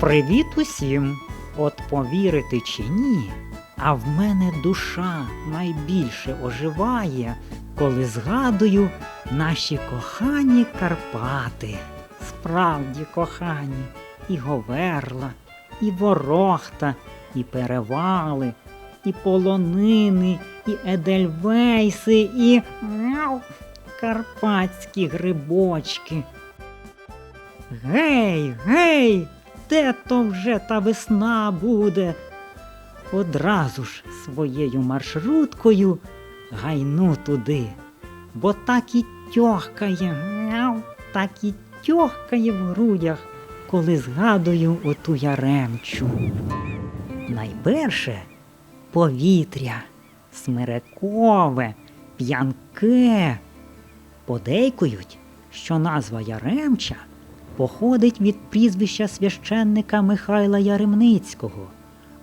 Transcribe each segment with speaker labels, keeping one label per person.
Speaker 1: Привіт усім! От повірити чи ні, а в мене душа найбільше оживає, коли згадую наші кохані Карпати. Справді кохані, і Говерла, і Ворохта, і перевали, і полонини, і Едельвейси, і карпатські грибочки. Гей, гей, де то вже та весна буде? Одразу ж своєю маршруткою гайну туди, бо так і тьохкає, так і тьохкає в грудях, коли згадую оту яремчу. Найперше повітря, смирекове, п'янке. Подейкують, що назва Яремча походить від прізвища священника Михайла Яремницького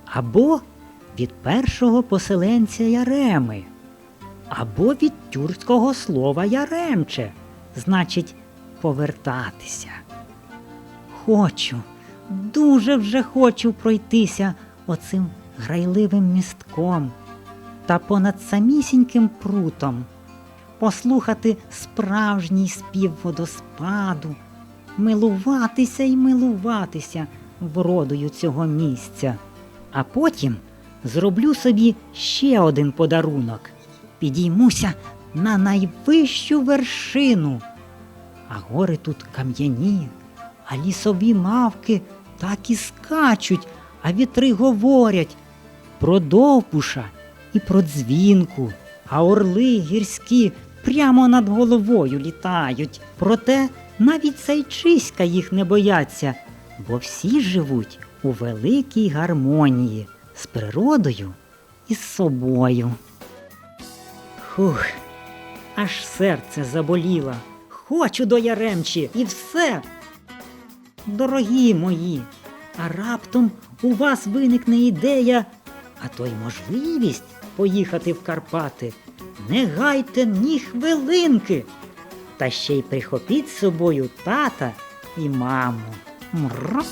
Speaker 1: або від першого поселенця Яреми, або від тюркського слова Яремче, значить повертатися. Хочу, дуже вже хочу пройтися оцим грайливим містком та понад самісіньким прутом, послухати справжній спів водоспаду, милуватися і милуватися вродою цього місця. А потім зроблю собі ще один подарунок. Підіймуся на найвищу вершину. А гори тут кам'яні, а лісові мавки так і скачуть, а вітри говорять про довбуша і про дзвінку, а орли гірські прямо над головою літають. Проте навіть сайчиська їх не бояться, бо всі живуть у великій гармонії з природою і з собою. Хух, аж серце заболіло. Хочу до Яремчі і все. Дорогі мої, а раптом у вас виникне ідея, а то й можливість поїхати в Карпати. Не гайте ні хвилинки. Та ще й прихопіть з собою тата і маму. Мррр.